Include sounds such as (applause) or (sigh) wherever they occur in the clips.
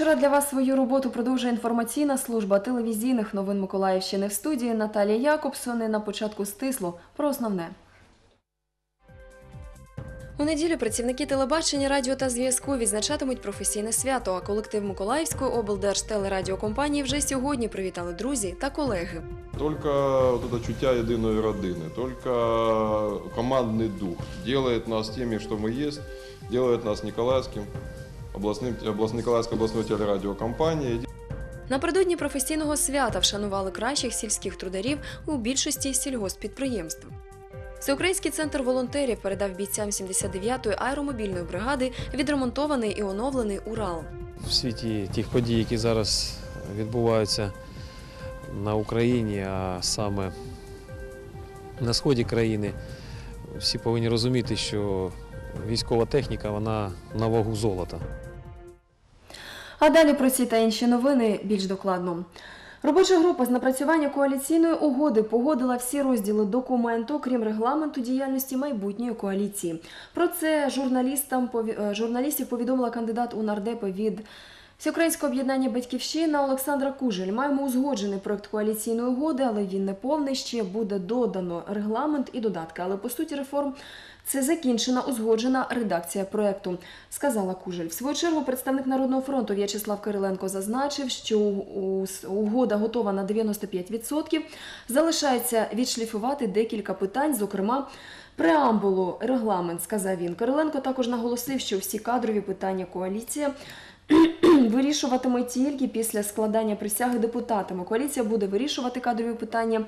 Вечора. Для вас свою роботу продовжує інформаційна служба телевізійних новин Миколаївщини в студії Наталія Якобсон. І на початку стисло про основне. У неділю працівники телебачення, радіо та зв'язку відзначатимуть професійне свято. А колектив Миколаївської облдержтелерадіокомпанії вже сьогодні привітали друзі та колеги. Вот это чуття єдиної родини, только командний дух делает нас теми, что мы есть, делает нас Николаевским, областным, област, Николаевской областной телерадиокомпанией. Напередодні професійного свята вшанували кращих сільських трударів у більшості сільгоспідприємств. Всеукраїнський центр волонтерів передав бійцям 79-ї аеромобільної бригади відремонтований і оновлений Урал. в світі тих подій, які зараз відбуваються на Україні, а саме на сході країни, всі повинні розуміти, що військова техніка вона на вагу золота. А далі про ці та інші новини більш докладно. Робоча група з напрацювання коаліційної угоди погодила всі розділи документу, крім регламенту діяльності майбутньої коаліції. Про це журналістам е, журналістів повідомила кандидат у нардепи від Всеукраїнського об'єднання Батьківщина Олександра Кужель. Маємо узгоджений проект коаліційної угоди, але він не повний. Ще буде додано регламент і додатки. Але по суті реформ це закінчена узгоджена редакція проекту, сказала Кужель. В свою чергу представник Народного фронту В'ячеслав Кириленко зазначив, що угода готова на 95%. Залишається відшліфувати декілька питань, зокрема. Преамбулу регламент, сказав він. Кириленко також наголосив, що всі кадрові питання коаліція (clears throat) вирішуватиме тільки після складання присяги депутатами. Коаліція буде вирішувати кадрові питання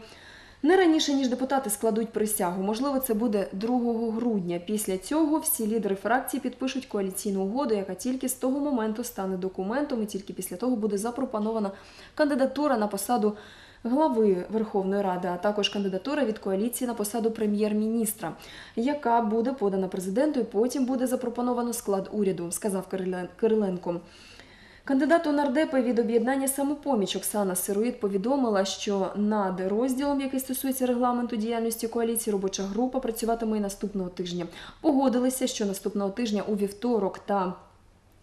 не раніше, ніж депутати складуть присягу. Можливо, це буде 2 грудня. Після цього всі лідери фракції підпишуть коаліційну угоду, яка тільки з того моменту стане документом, і тільки після того буде запропонована кандидатура на посаду глави Верховної Ради, а також кандидатура від коаліції на посаду прем'єр-міністра, яка буде подана президенту і потім буде запропоновано склад уряду, сказав Кирилен- Кириленко. Кандидат у нардепи від об'єднання самопоміч Оксана Сироїд повідомила, що над розділом, який стосується регламенту діяльності коаліції, робоча група працюватиме і наступного тижня. Погодилися, що наступного тижня у вівторок та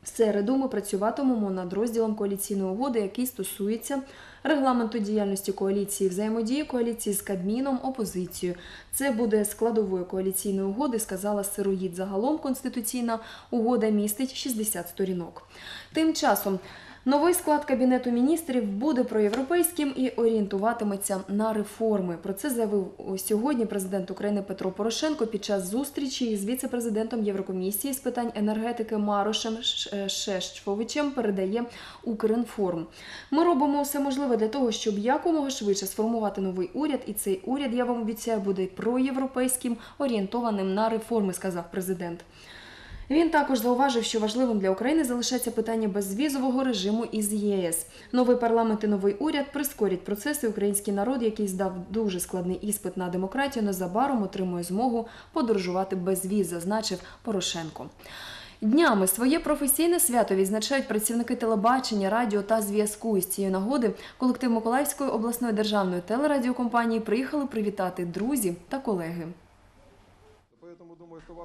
середу ми працюватимемо над розділом коаліційної угоди, який стосується регламенту діяльності коаліції, взаємодії коаліції з Кабміном, опозицією. Це буде складовою коаліційної угоди, сказала Сироїд. Загалом конституційна угода містить 60 сторінок. Тим часом новий склад кабінету міністрів буде проєвропейським і орієнтуватиметься на реформи. Про це заявив сьогодні президент України Петро Порошенко під час зустрічі з віце-президентом Єврокомісії з питань енергетики Марошем Шешчовичем. Передає Укрінформ. Ми робимо все можливе для того, щоб якомога швидше сформувати новий уряд, і цей уряд, я вам обіцяю, буде проєвропейським, орієнтованим на реформи, сказав президент. Він також зауважив, що важливим для України залишається питання безвізового режиму із ЄС. Новий парламент і новий уряд прискорять процеси. Український народ, який здав дуже складний іспит на демократію, незабаром отримує змогу подорожувати без віз, зазначив Порошенко. Днями своє професійне свято відзначають працівники телебачення, радіо та зв'язку. Із цієї нагоди колектив Миколаївської обласної державної телерадіокомпанії приїхали привітати друзів та колеги.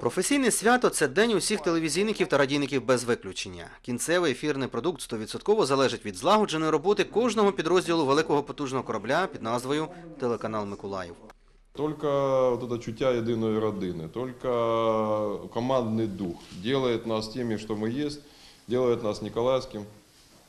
Професійне свято це день усіх телевізійників та радійників без виключення. Кінцевий ефірний продукт 100% залежить від злагодженої роботи кожного підрозділу великого потужного корабля під назвою Телеканал Миколаїв. Только вот это чуття єдиної родини, только командный дух делает нас теми, что мы есть, делает нас Николаевским,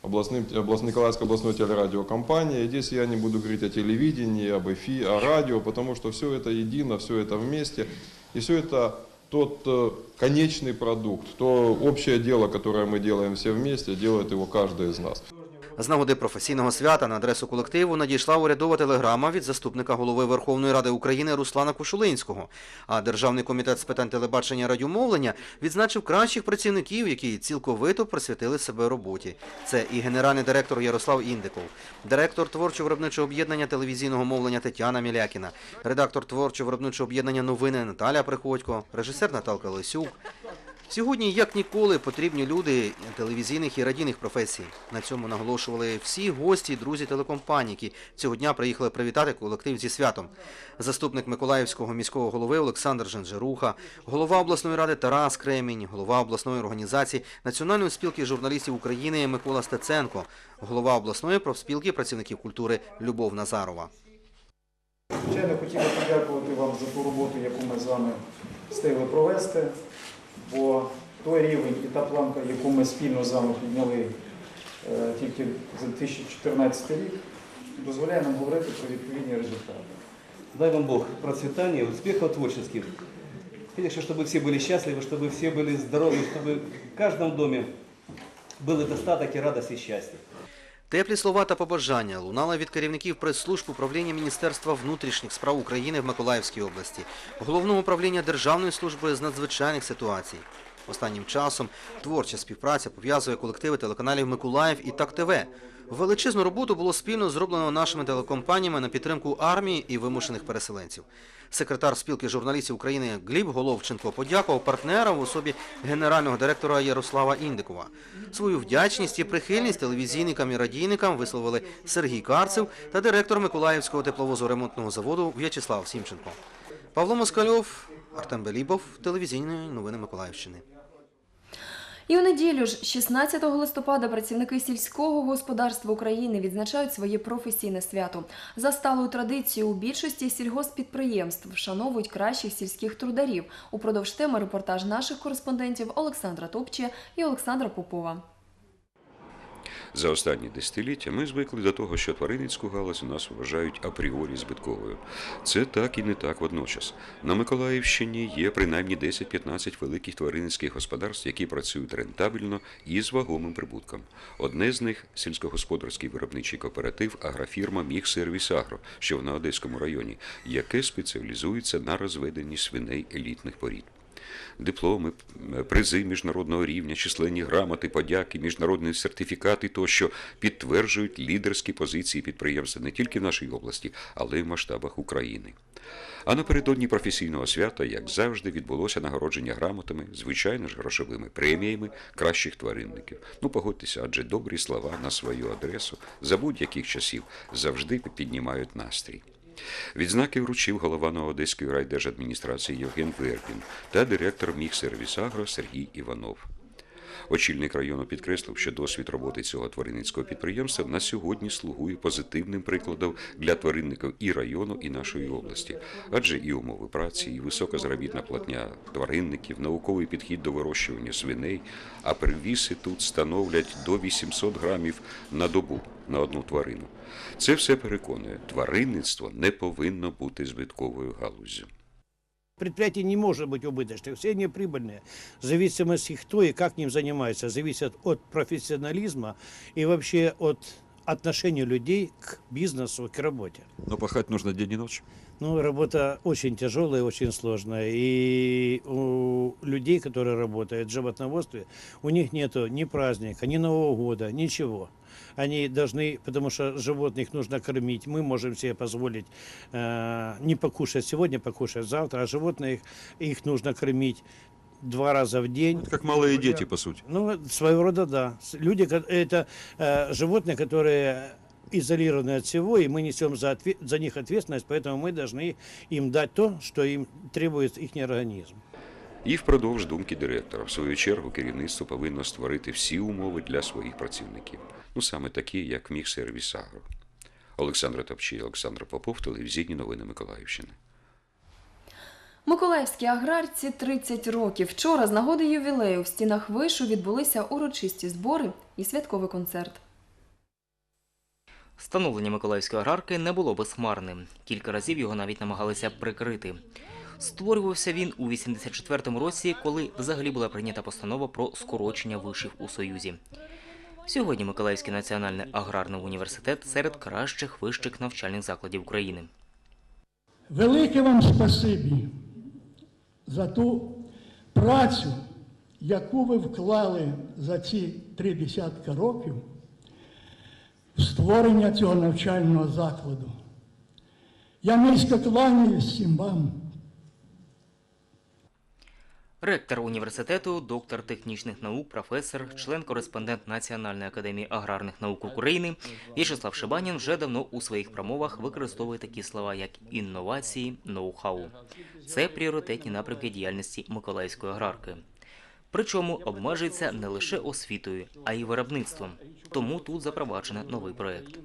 областным, област, Николаевской областной телерадиокомпанией. И здесь я не буду говорить о телевидении, об эфи, о радио, потому что все это едино, все это вместе. И все это тот э, конечный продукт, то общее дело, которое мы делаем все вместе, делает его каждый из нас. З нагоди професійного свята на адресу колективу надійшла урядова телеграма від заступника голови Верховної Ради України Руслана Кушулинського. А Державний комітет з питань телебачення і радіомовлення відзначив кращих працівників, які цілковито присвятили себе роботі. Це і генеральний директор Ярослав Індиков, директор творчо-виробничого об'єднання телевізійного мовлення Тетяна Мілякіна, редактор творчо-виробничого об'єднання новини Наталя Приходько, режисер Наталка Лисюк, Сьогодні, як ніколи, потрібні люди телевізійних і радійних професій. На цьому наголошували всі гості і друзі телекомпаній, які цього дня приїхали привітати колектив зі святом. Заступник Миколаївського міського голови Олександр Женжеруха, голова обласної ради Тарас Кремінь, голова обласної організації Національної спілки журналістів України Микола Стеценко, голова обласної профспілки працівників культури Любов Назарова. Звичайно, хотів подякувати вам за ту роботу, яку ми з вами встигли провести, бо той рівень і та планка, яку ми спільно з вами підняли е, тільки за 2014 рік, дозволяє нам говорити про відповідні результати. Дай вам Бог процветания, успехов творческих. Конечно, чтобы все были счастливы, чтобы все были здоровы, чтобы в каждом доме был достаток и радость и счастье. Теплі слова та побажання лунали від керівників прес-служб управління Міністерства внутрішніх справ України в Миколаївській області, головного управління Державної служби з надзвичайних ситуацій. Останнім часом творча співпраця пов'язує колективи телеканалів Миколаїв і Так ТВ. Величезну роботу було спільно зроблено нашими телекомпаніями на підтримку армії і вимушених переселенців. Секретар спілки журналістів України Гліб Головченко подякував партнерам в особі генерального директора Ярослава Індикова. Свою вдячність і прихильність телевізійникам і радійникам висловили Сергій Карцев та директор Миколаївського тепловозоремонтного заводу В'ячеслав Сімченко. Павло Москальов, Артем Белібов, телевізійні новини Миколаївщини. І у неділю ж, 16 листопада, працівники сільського господарства України відзначають своє професійне свято. За сталою традицією у більшості сільгоспідприємств вшановують кращих сільських трударів. Упродовж теми репортаж наших кореспондентів Олександра Топче і Олександра Попова. За останні десятиліття ми звикли до того, що тваринницьку галузь у нас вважають апріорі збитковою. Це так і не так водночас. На Миколаївщині є принаймні 10-15 великих тваринницьких господарств, які працюють рентабельно і з вагомим прибутком. Одне з них сільськогосподарський виробничий кооператив агрофірма Міхсервіс Агро, що на Одеському районі, яке спеціалізується на розведенні свиней елітних порід дипломи, призи міжнародного рівня, численні грамоти, подяки, міжнародні сертифікати тощо підтверджують лідерські позиції підприємства не тільки в нашій області, але й в масштабах України. А напередодні професійного свята, як завжди, відбулося нагородження грамотами, звичайно ж, грошовими преміями кращих тваринників. Ну, погодьтеся, адже добрі слова на свою адресу за будь-яких часів завжди піднімають настрій. Відзнаки вручив голова Новодеської райдержадміністрації Євген Вербін та директор Міхсервіс Агро Сергій Іванов. Очільник району підкреслив, що досвід роботи цього тваринницького підприємства на сьогодні слугує позитивним прикладом для тваринників і району, і нашої області, адже і умови праці, і висока заробітна платня тваринників, науковий підхід до вирощування свиней, а привіси тут становлять до 800 грамів на добу на одну тварину. Це все переконує, тваринництво не повинно бути збитковою галуззю. Предприятие не может быть убыточным, все они прибыльные. Зависимость их кто и как ним занимается, зависит от профессионализма и вообще от отношения людей к бизнесу, к работе. Но пахать нужно день и ночь. Ну, работа очень тяжелая, очень сложная. И у людей, которые работают в животноводстве, у них нету ни праздника, ни Нового года, ничего. Они должны, потому что животных нужно кормить. Мы можем себе позволить э, не покушать сегодня, покушать завтра, а животных их нужно кормить два раза в день. Как малые дети, по сути. Ну, своего рода, да. С- Люди, ко- это э, животные, которые изолированы от всего, и мы несем за, отве- за них ответственность, поэтому мы должны им дать то, что им требует их организм. І впродовж думки директора, в свою чергу, керівництво повинно створити всі умови для своїх працівників. Ну саме такі, як міг сервіс Агро. Олександр Топчій, Олександр Попов, телевізійні новини Миколаївщини. Миколаївській аграрці 30 років. Вчора з нагоди ювілею в стінах вишу відбулися урочисті збори і святковий концерт. Становлення Миколаївської аграрки не було безхмарним. Кілька разів його навіть намагалися прикрити. Створювався він у 84-му році, коли взагалі була прийнята постанова про скорочення вишів у Союзі. Сьогодні Миколаївський національний аграрний університет серед кращих вищих навчальних закладів України. Велике вам спасибі за ту працю, яку ви вклали за ці три десятки років в створення цього навчального закладу. Я низько кланяюсь всім вам. Ректор університету, доктор технічних наук, професор, член-кореспондент Національної академії аграрних наук України В'ячеслав Шибанін вже давно у своїх промовах використовує такі слова, як інновації, ноу-хау. Це пріоритетні напрямки діяльності Миколаївської аграрки. Причому обмежується не лише освітою, а й виробництвом. Тому тут запроваджено новий проект.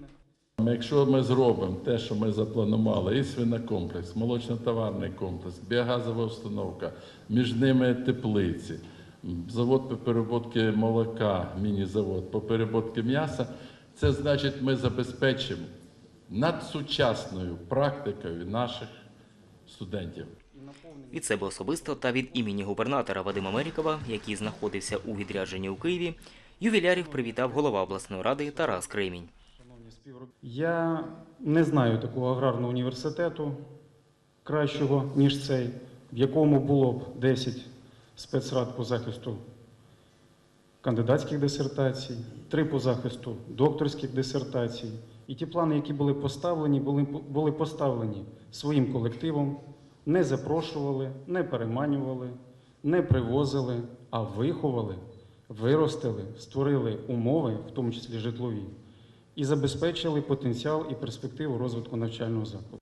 Якщо ми зробимо те, що ми запланували, і свинокомплекс, молочно-товарний комплекс, біогазова установка, між ними теплиці, завод по переробці молока, міні-завод по переробці м'яса, це значить, ми забезпечимо надсучасною практикою наших студентів. Від себе особисто та від імені губернатора Вадима Мерікова, який знаходився у відрядженні у Києві, ювілярів привітав голова обласної ради Тарас Кремінь. Я не знаю такого аграрного університету кращого, ніж цей, в якому було б 10 спецрад по захисту кандидатських дисертацій, 3 по захисту докторських дисертацій. І ті плани, які були поставлені, були, були поставлені своїм колективом, не запрошували, не переманювали, не привозили, а виховали, виростили, створили умови, в тому числі житлові, і забезпечили потенціал і перспективу розвитку навчального закладу.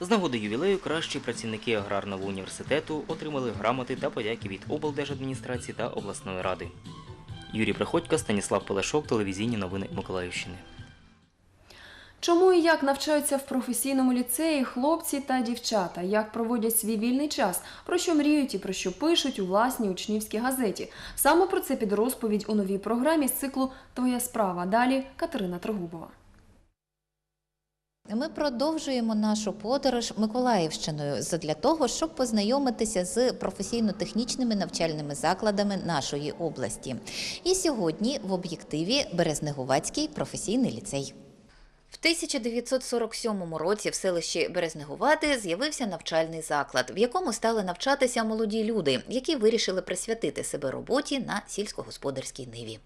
З нагоди ювілею кращі працівники аграрного університету отримали грамоти та подяки від облдержадміністрації та обласної ради. Юрій Приходько, Станіслав Пелешок, телевізійні новини Миколаївщини. Чому і як навчаються в професійному ліцеї хлопці та дівчата, як проводять свій вільний час, про що мріють і про що пишуть у власній учнівській газеті. Саме про це під розповідь у новій програмі з циклу Твоя справа. Далі Катерина Трогубова. Ми продовжуємо нашу подорож Миколаївщиною задля того, щоб познайомитися з професійно-технічними навчальними закладами нашої області. І сьогодні в об'єктиві Березнегувацький професійний ліцей. В 1947 році в селищі Березнегувати з'явився навчальний заклад, в якому стали навчатися молоді люди, які вирішили присвятити себе роботі на сільськогосподарській ниві.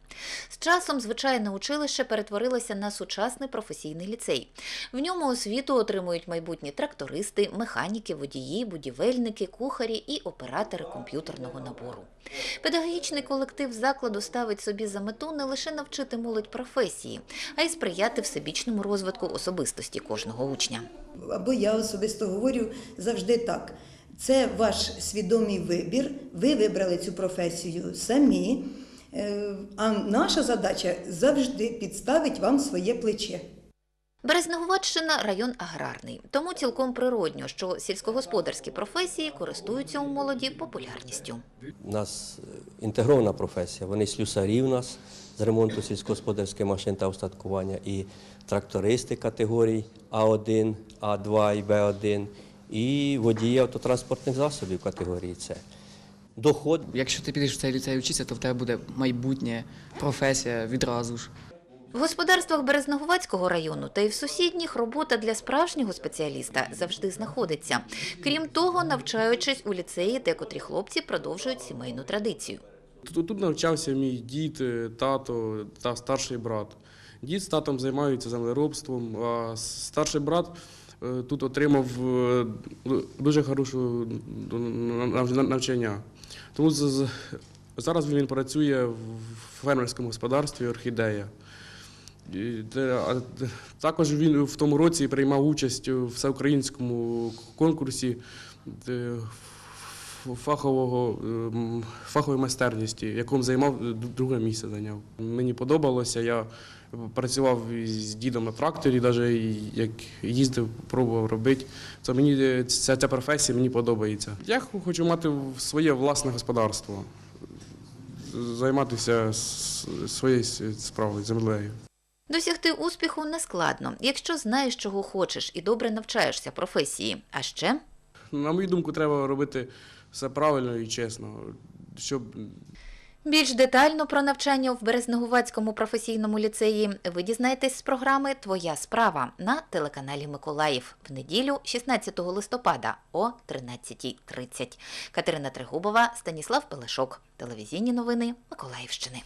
З часом звичайне училище перетворилося на сучасний професійний ліцей. В ньому освіту отримують майбутні трактористи, механіки, водії, будівельники, кухарі і оператори комп'ютерного набору. Педагогічний колектив закладу ставить собі за мету не лише навчити молодь професії, а й сприяти всебічному розвитку особистості кожного учня. Або я особисто говорю завжди так. Це ваш свідомий вибір. Ви вибрали цю професію самі. Е, А наша задача завжди підставити вам своє плече. Березнегуватщина район аграрний, тому цілком природньо, що сільськогосподарські професії користуються у молоді популярністю. У нас е, інтегрована професія. Вони слюсарі у нас з ремонту сільськогосподарських машин та устаткування, і трактористи категорій А1, А2 і Б1, і водії автотранспортних засобів категорії С. Доход Якщо ти підеш в цей ліцей вчитися, то в тебе буде майбутнє професія відразу ж. В господарствах Березнегувацького району та й в сусідніх робота для справжнього спеціаліста завжди знаходиться. Крім того, навчаючись у ліцеї, декотрі хлопці продовжують сімейну традицію. Тут, тут навчався мій дід, е, тато та старший брат. Дід з татом займаються землеробством, а старший брат е, тут отримав е, дуже хороше навчання. Тому зараз він працює в фермерському господарстві Орхідея. Також він в тому році приймав участь у всеукраїнському конкурсі фахового ем, фахової майстерності, якому займав е, друге місце зайняв. Мені подобалося. Я працював з дідом на тракторі, навіть як їздив, пробував робити. Це мені е, ця, ця професія мені подобається. Я хочу мати своє власне господарство, займатися своєю справою, землею. Досягти успіху нескладно, якщо знаєш, чого хочеш, і добре навчаєшся професії. А ще На мою думку, треба робити все правильно і чесно, щоб більш детально про навчання в Березногувацькому професійному ліцеї ви дізнаєтесь з програми Твоя справа на телеканалі Миколаїв в неділю, 16 листопада о 13.30. Катерина Тригубова, Станіслав Пелешок. Телевізійні новини Миколаївщини.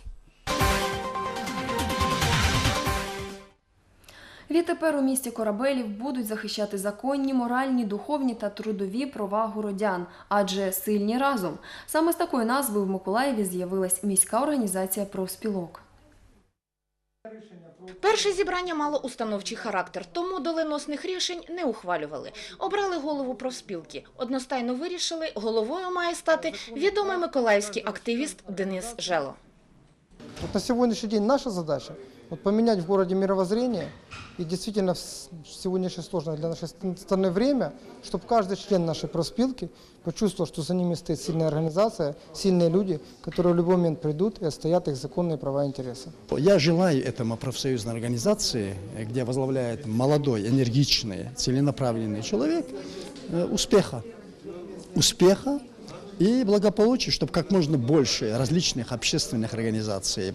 Відтепер у місті корабелів будуть захищати законні, моральні, духовні та трудові права городян, адже сильні разом. Саме з такою назвою в Миколаєві з'явилась міська організація профспілок. Перше зібрання мало установчий характер, тому доленосних рішень не ухвалювали. Обрали голову профспілки. Одностайно вирішили, головою має стати відомий миколаївський активіст Денис Жело. На сегодняшний день наша задача вот поменять в городе мировоззрение и действительно сегодняшнее сложное для нашей ст- страны время, чтобы каждый член нашей профспилки почувствовал, что за ними стоит сильная организация, сильные люди, которые в любой момент придут и отстоят их законные права и интересы. Я желаю этому профсоюзной организации, э, где возглавляет молодой, энергичный, целенаправленный человек, э, успеха. Успеха и благополучия, чтобы как можно больше различных общественных организаций,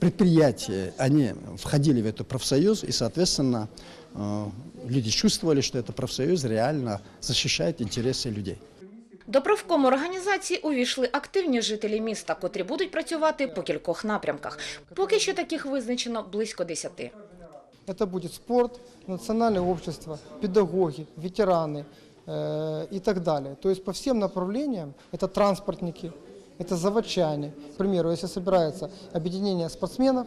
э, э, предприятий, они входили в этот профсоюз и, соответственно, э, люди чувствовали, что этот профсоюз реально защищает интересы людей. До профкому організації увійшли активні жителі міста, котрі будуть працювати по кількох напрямках. Поки що таких визначено близько десяти. Это будет спорт, национальное общество, педагоги, ветераны э, и так далее. То есть по всем направлениям это транспортники, это заводчане. К примеру, если собирается объединение спортсменов,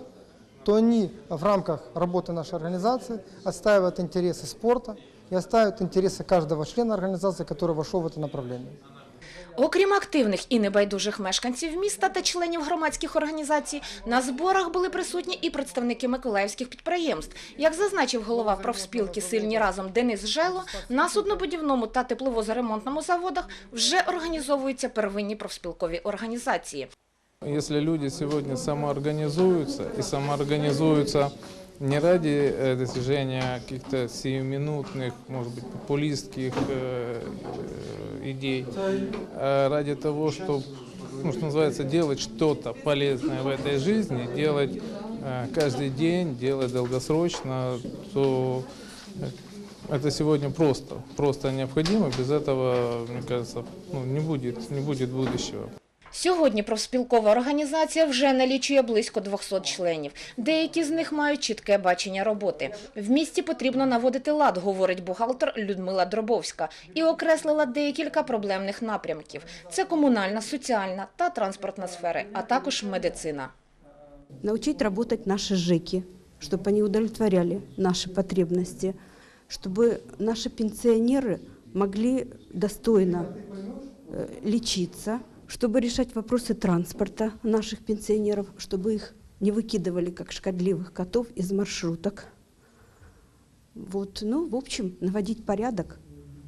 то они в рамках работы нашей организации отстаивают интересы спорта и отстаивают интересы каждого члена организации, который вошел в это направление. Окрім активних і небайдужих мешканців міста та членів громадських організацій, на зборах були присутні і представники миколаївських підприємств. Як зазначив голова профспілки «Сильні разом» Денис Жело, на суднобудівному та тепловозоремонтному заводах вже організовуються первинні профспілкові організації. Если люди сегодня самоорганизуются и самоорганизуются не ради э, достижения каких-то сиюминутных, может быть, популистских э, э, идей, а ради того, чтобы, ну, что называется, делать что-то полезное в этой жизни, делать каждый день, делать долгосрочно, то это сегодня просто, просто необходимо. Без этого, мне кажется, ну, не будет, не будет будущего. Сьогодні профспілкова організація вже налічує близько 200 членів. Деякі з них мають чітке бачення роботи. В місті потрібно наводити лад, говорить бухгалтер Людмила Дробовська, і окреслила декілька проблемних напрямків. Це комунальна, соціальна та транспортна сфери, а також медицина. научить работать наши ЖЭКи, чтобы они удовлетворяли наши потребности, чтобы наши пенсионеры могли достойно э, лечиться, чтобы решать вопросы транспорта наших пенсионеров, чтобы их не выкидывали как шкодливых котов из маршруток. Вот, ну, в общем, наводить порядок,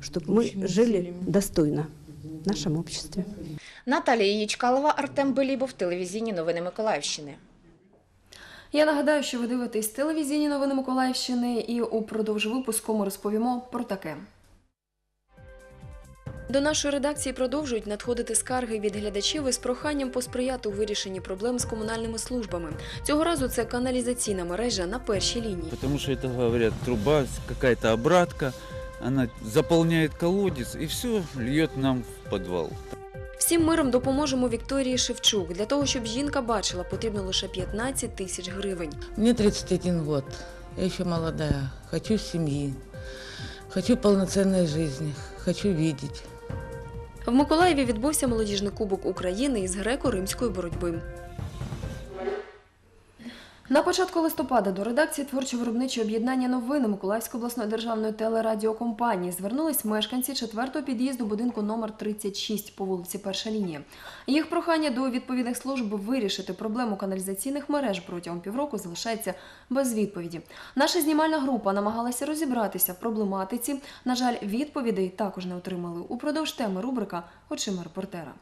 чтобы мы Общими жили усилиями. достойно в нашем обществе. Наталія Ячкалова, Артем Белібов, телевізійні новини Миколаївщини. Я нагадаю, що ви дивитесь телевізійні новини Миколаївщини, і упродовж випуску ми розповімо про таке. До нашої редакції продовжують надходити скарги від глядачів із проханням посприяти у вирішенні проблем з комунальними службами. Цього разу це каналізаційна мережа на першій лінії. Потому что это, говорят, труба, какая-то обратка, она заполняет колодец и все льет нам в подвал. Всім миром допоможемо Вікторії Шевчук. Для того, щоб жінка бачила, потрібно лише 15 тисяч гривень. Мне 31 год. Я еще молодая. Хочу семьи. Хочу полноценной жизни. Хочу видеть. В Миколаєві відбувся молодіжний кубок України із греко-римської боротьби. На початку листопада до редакції творчо-виробничого об'єднання новини Миколаївської обласної державної телерадіокомпанії звернулись мешканці четвертого під'їзду будинку номер 36 по вулиці Перша лінія. Їх прохання до відповідних служб вирішити проблему каналізаційних мереж протягом півроку залишається без відповіді. Наша знімальна група намагалася розібратися в проблематиці. На жаль, відповідей також не отримали. Упродовж теми рубрика Очима репортера.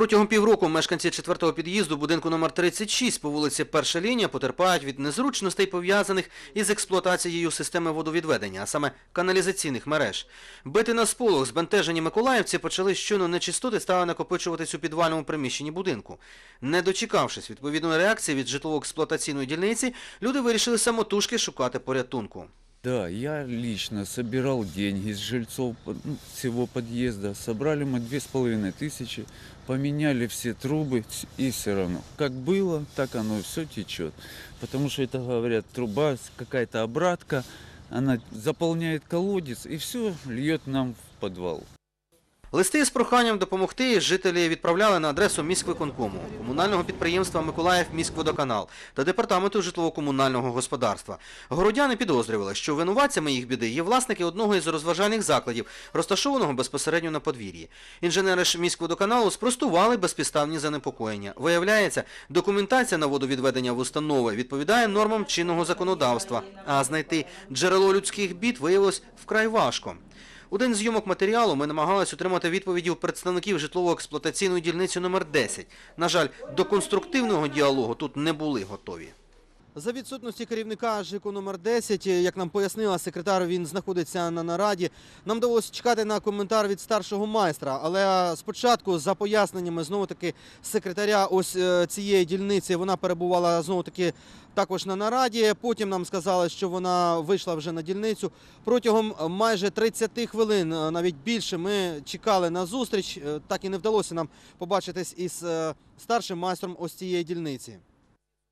Протягом півроку мешканці четвертого під'їзду будинку номер 36 по вулиці Перша лінія потерпають від незручностей, пов'язаних із експлуатацією системи водовідведення, а саме каналізаційних мереж. Бити на сполох збентежені миколаївці почали щойно нечистоти стали накопичуватись у підвальному приміщенні будинку. Не дочекавшись відповідної реакції від житлово-експлуатаційної дільниці, люди вирішили самотужки шукати порятунку. Да, я лично собирал деньги с жильцов под- ну, всего подъезда. Собрали мы две с половиной тысячи, поменяли все трубы ц- и все равно. Как было, так оно все течет. Потому что это, говорят, труба, с- какая-то обратка, она заполняет колодец и все льет нам в подвал. Листи з проханням допомогти жителі відправляли на адресу міськвиконкому, комунального підприємства Миколаїв міськводоканал та департаменту житлово-комунального господарства. Городяни підозрювали, що винуватцями їх біди є власники одного із розважальних закладів, розташованого безпосередньо на подвір'ї. Інженери ж міськводоканалу спростували безпідставні занепокоєння. Виявляється, документація на водовідведення в установи відповідає нормам чинного законодавства, а знайти джерело людських бід виявилось вкрай важко. У день зйомок матеріалу ми намагалися отримати відповіді у представників житлово-експлуатаційної дільниці номер 10. На жаль, до конструктивного діалогу тут не були готові. За відсутності керівника ЖИКу номер 10, як нам пояснила секретар, він знаходиться на нараді. Нам довелося чекати на коментар від старшого майстра. Але спочатку, за поясненнями знову таки секретаря ось е, цієї дільниці, вона перебувала знову таки також на нараді. Потім нам сказали, що вона вийшла вже на дільницю. Протягом майже 30 хвилин, е, навіть більше, ми чекали на зустріч. Е, Так і не вдалося нам побачитись із старшим майстром ось цієї дільниці.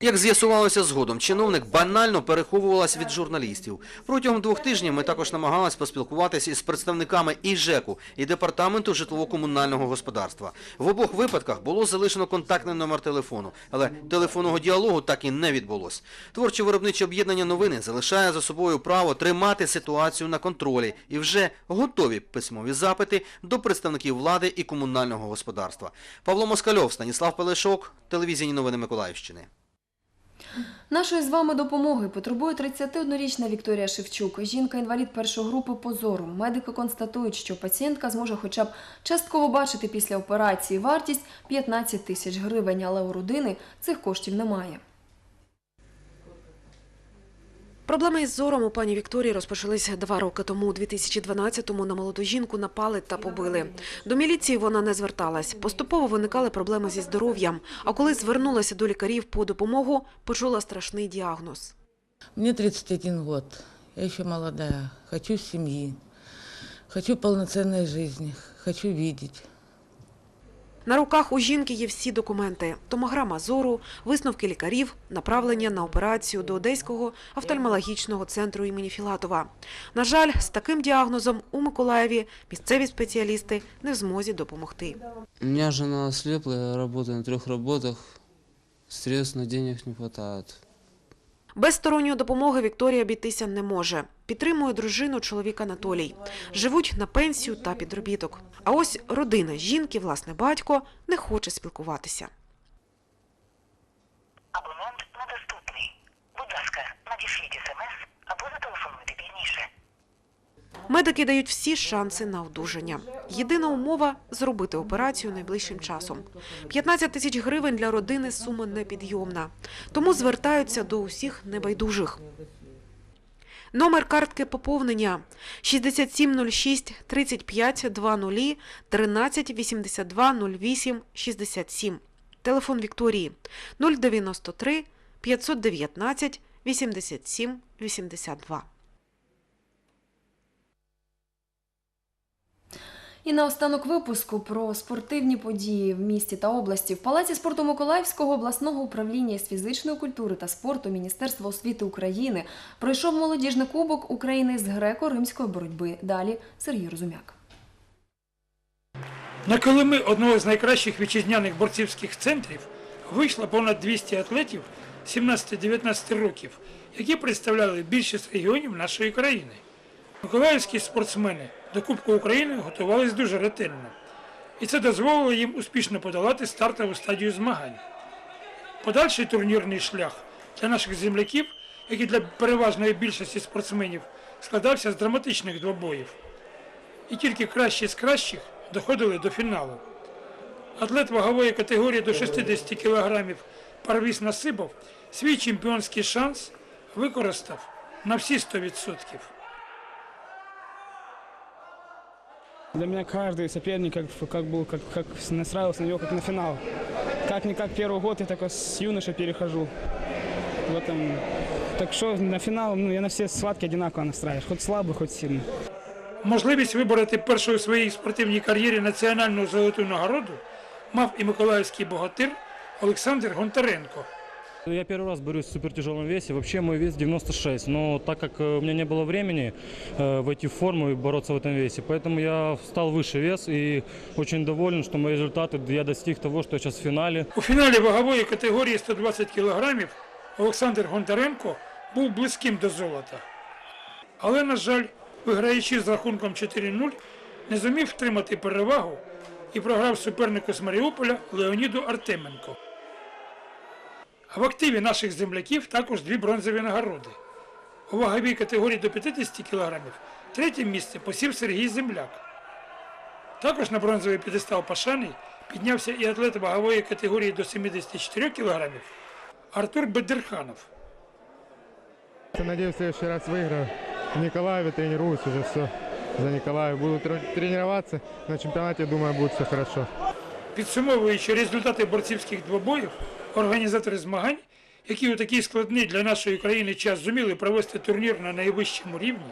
Як з'ясувалося згодом, чиновник банально переховувалась від журналістів. Протягом двох тижнів ми також намагалися поспілкуватися із представниками і ЖЕКу, і департаменту житлово-комунального господарства. В обох випадках було залишено контактний номер телефону, але телефонного діалогу так і не відбулось. Творче виробниче об'єднання новини залишає за собою право тримати ситуацію на контролі і вже готові письмові запити до представників влади і комунального господарства. Павло Москальов, Станіслав Пелешок, телевізійні новини Миколаївщини. Нашої з вами допомоги потребує 31-річна Вікторія Шевчук. Жінка-інвалід першої групи по зору. Медики констатують, що пацієнтка зможе хоча б частково бачити після операції. Вартість 15 тисяч гривень, але у родини цих коштів немає. Проблеми із зором у пані Вікторії розпочалися два роки тому. У 2012-му на молоду жінку напали та побили. До міліції вона не зверталась. Поступово виникали проблеми зі здоров'ям. А коли звернулася до лікарів по допомогу, почула страшний діагноз. Мне 31 год. Я еще молодая. Хочу семьи. Хочу полноценной жизни. Хочу видеть. На руках у жінки є всі документи: томограма зору, висновки лікарів, направлення на операцію до Одеського офтальмологічного центру імені Філатова. На жаль, з таким діагнозом у Миколаєві місцеві спеціалісти не в змозі допомогти. У мене жена сліпла, я працюю на трьох роботах, Средств на денег не хватает. Без сторонньої допомоги Вікторія обійтися не може. Підтримує дружину чоловік Анатолій. Живуть на пенсію та підробіток. А ось родина жінки, власне батько, не хоче спілкуватися. Абонент недоступний. Будь ласка, надішліть смс або зателефонуйте пізніше. Медики дають всі шанси на одужання. Єдина умова зробити операцію найближчим часом. 15 тисяч гривень для родини сума непідйомна. Тому звертаються до усіх небайдужих. Номер картки поповнення 6706 35 20 13 82 08 67. Телефон Вікторії 093 519 87 82. І наостанок випуску про спортивні події в місті та області. В Палаці спорту Миколаївського обласного управління з фізичної культури та спорту Міністерства освіти України пройшов молодіжний кубок України з греко-римської боротьби. Далі Сергій Розумяк. На килими одного з найкращих вітчизняних борцівських центрів вийшло понад 200 атлетів 17-19 років, які представляли більшість регіонів нашої країни. Миколаївські спортсмени до Кубку України готувалися дуже ретельно, і це дозволило їм успішно подолати стартову стадію змагань. Подальший турнірний шлях для наших земляків, як і для переважної більшості спортсменів, складався з драматичних двобоїв. І тільки кращі з кращих доходили до фіналу. Атлет вагової категорії до 60 кг Парвіс Насипов свій чемпіонський шанс використав на всі 100%. Для меня каждый соперник как, как был, как, как настраивался на него, как на финал. Как-никак первый год я только с юношей перехожу. В этом Так что на финал, ну, я на все схватки одинаково настраиваюсь. Хоть слабый, хоть сильный. Можливість вибороти першу у своїй спортивній кар'єрі національну золоту нагороду мав і миколаївський богатир Олександр Гонтаренко. Я первый раз борюсь в супертяжелом весе. Вообще мой вес 96. Но так как э, у меня не было времени э, войти в форму и бороться в этом весе, поэтому я стал выше вес и очень доволен, что мои результаты, я достиг того, что я сейчас в финале. У фіналі вагової категорії 120 кг Олександр Гонтаренко був близьким до золота. Але, на жаль, виграючи з рахунком 4-0, не зумів втримати перевагу і програв супернику з Маріуполя Леоніду Артеменко. А в активі наших земляків також дві бронзові нагороди. У ваговій категорії до 50 кг третє місце посів Сергій Земляк. Також на бронзовий п'єдестал пошани піднявся і атлет вагової категорії до 74 кг Артур Бедерханов. Я надеюсь, в следующий раз выиграю. В Николаеве тренируюсь уже все за Николаев. Буду тр- тренироваться. На чемпионате, думаю, будет все хорошо. Підсумовуючи результати борцівських двобоїв, організатори змагань, які у такий складний для нашої країни час зуміли провести турнір на найвищому рівні,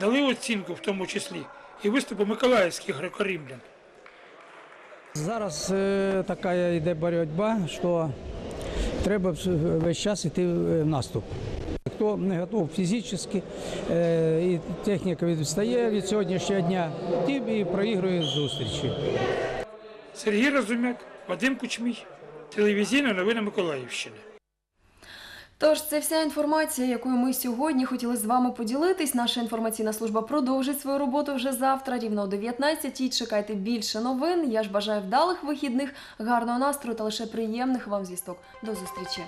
дали оцінку в тому числі і виступу миколаївських греко-римлян. Зараз е, така йде боротьба, що треба весь час йти в наступ. Хто не готов фізично, е, і техніка відстає від сьогоднішнього дня, ті і проігрує зустрічі. Сергій Разумяк, Вадим Кучмій, телевізійна новина Миколаївщини. Тож це вся інформація, якою ми сьогодні хотіли з вами поділитись. Наша інформаційна служба продовжить свою роботу вже завтра, рівно о 19-й. Чекайте більше новин. Я ж бажаю вдалих вихідних, гарного настрою та лише приємних вам звісток. До зустрічі.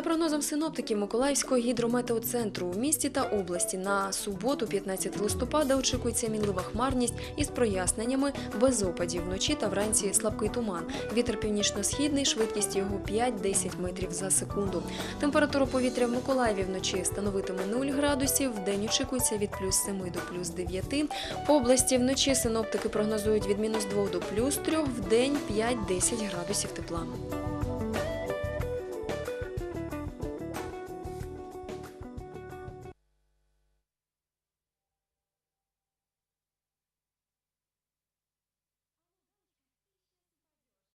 За прогнозом синоптиків Миколаївського гідрометеоцентру у місті та області на суботу, 15 листопада, очікується мінлива хмарність із проясненнями без опадів вночі та вранці слабкий туман. Вітер північно-східний, швидкість його 5-10 метрів за секунду. Температура повітря в Миколаєві вночі становитиме 0 градусів, вдень очікується від плюс 7 до плюс 9. По області вночі синоптики прогнозують від мінус 2 до плюс 3, вдень 5-10 градусів тепла.